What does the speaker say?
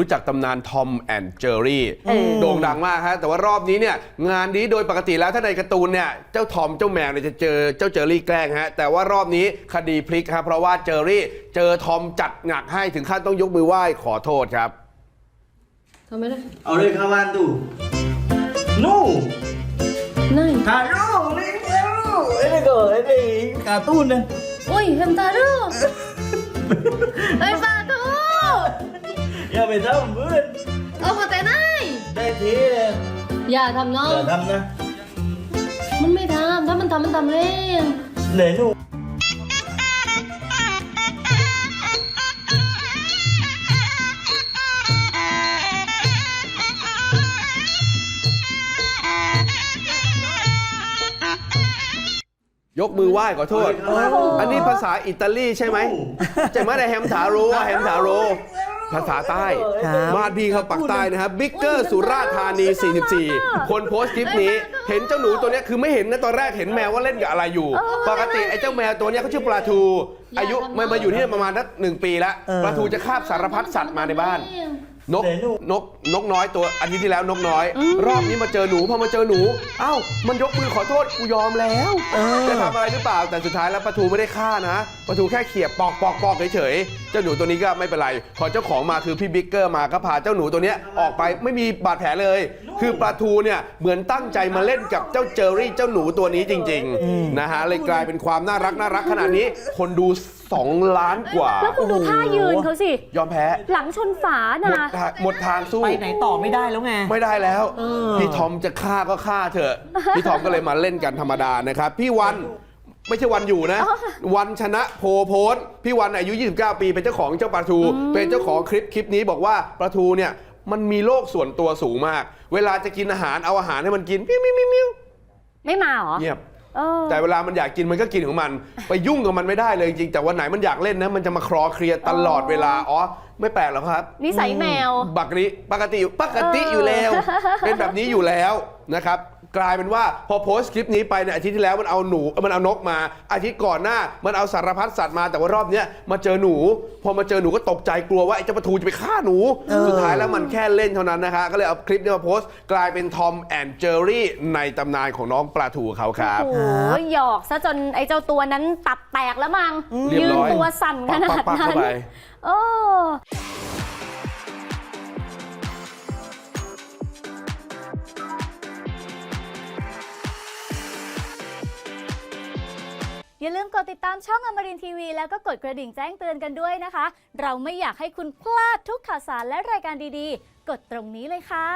รู้จักตำนานทอมแอนเจอรี่เออโด่งดังมากฮะแต่ว่ารอบนี้เนี่ยงานนี้โดยปกติแล้วถ้าในการ์ตูนเนี่ยเจ้าทอมเจ้าแมวเนี่ยจะเจอเจ้าเจอรี่แกล้งฮะแต่ว่ารอบนี้คดีพลิกฮะเพราะว่าเจอรี่เจอทอมจัดหนักให้ถึงขั้นต้องยกมือไหว้ขอโทษครับทำไมได้ Ahora kawan tu. No. นั่น Halo, ni halo. Ini kau, ini kartun dah. โอ้ยทำตาดูไอ้ปาทู Ya betul pun. เอามาแต่ไหน Dah thế. อย่าทำน้อง Dah tham dah. มันไม่ทำถ้ามันทำมันทำเอง Để nu. ยกมือไหว้ขอโทษโอ้โหอันนี้ภาษาอิตาลีใช่ไหมใช่ไหมแต่แฮมถาโรแฮมถาโร ภาษาใต้ครับ บ้านพี่เขาปักใต้นะครับบิ๊กเกอร์สุราษฎร์ธานี 44 คนโพสต์คลิปนี้ เห็นเจ้าหนูตัวเนี้ยคือไม่เห็นนะตอนแรกเห็นแมวว่าเล่นกับอะไรอยู่ ปกติไอ้เจ้าแมวตัวเนี้ยเขาชื่อปลาทู อายุมันมาอยู่ที่นี่ประมาณนักหนึ่งปีแล้วปลาทูจะคาบสารพัดสัตว์มาในบ้าน นกไหนลูก นกนกน้อยตัวอาทิตย์ที่แล้วนกน้อย รอบนี้มาเจอหนูพอมาเจอหนูเอ้ามันยกมือขอโทษกูยอมแล้วจะทำอะไรหรือเปล่าแต่สุดท้ายแล้วปลาทูไม่ได้ฆ่านะปลาทูแค่เขี่ยปอกปอกปอกเฉยๆเจ้าหนูตัวนี้ก็ไม่เป็นไรพอเจ้าของมาคือพี่บิ๊กเกอร์มาก็พาเจ้าหนูตัวเนี้ยออกไปไม่มีบาดแผลเลย คือปลาทูเนี่ยเหมือนตั้งใจมาเล่นกับเจ้าเจอรี่เจ้าหนูตัวนี้จริง ๆ นะฮะเลยกลายเป็นความน่ารักน่ารักขนาดนี้ คนดู2 ล้านกว่า แล้วคุณดูท่ายืนเขาสิ ยอมแพ้ หลังชนฝาหมดนะทางหมดทางสู้ ไปไหนต่อไม่ได้แล้วไง ไม่ได้แล้ว เออ พี่ทอมจะฆ่าก็ฆ่าเถอะ พี่ทอมก็เลยมาเล่นกันธรรมดานะครับ พี่วันไม่ใช่วันอยู่นะ วันชนะโพโพสต์พี่วันอายุ 29 ปีเป็นเจ้าของเจ้าปลาทู เป็นเจ้าของคลิปคลิปนี้บอกว่าปลาทูเนี่ยมันมีโลกส่วนตัวสูงมาก เวลาจะกินอาหารเอาอาหารให้มันกินมิ้วมิ้วมิ้วมิ้วไม่มาเหรอ เงียบ เออ แต่เวลามันอยากกินมันก็กินของมัน ไปยุ่งกับมันไม่ได้เลยจริงๆแต่วันไหนมันอยากเล่นนะมันจะมาคลอเคลียร์ตลอดเวลาอ๋อไม่แปลกหรอกครับนิสัยแมว บักนี้ปกติปกติอยู่แล้ว เป็นแบบนี้อยู่แล้วนะครับ กลายเป็นว่าพอโพสต์คลิปนี้ไปเนี่ยอาทิตย์ที่แล้วมันเอาหนูมันเอานกมา อาทิตย์ก่อนหน้า มันเอาสารพัดสัตว์มาแต่ว่ารอบเนี้ยมาเจอหนู พอมาเจอหนูก็ตกใจกลัวว่าไอ้เจ้าปลาทูจะไปฆ่าหนู สุดท้ายแล้วมันแค่เล่นเท่านั้นนะคะก็เลยเอาคลิปนี้มาโพสต์ กลายเป็นทอมแอนเจอรี่ในตำนานของน้องปลาทูเขาครับโอ้โหหยอกซะจนไอ้เจ้าตัวนั้นตับแตกแล้วมั้งเรียบยืนร้อยตัวสั่นขนาดปักๆนั้เข้านไอย่าลืมกดติดตามช่องอมรินทีวี แล้วก็กดกระดิ่งแจ้งเตือนกันด้วยนะคะ เราไม่อยากให้คุณพลาดทุกข่าวสารและรายการดีๆ กดตรงนี้เลยค่ะ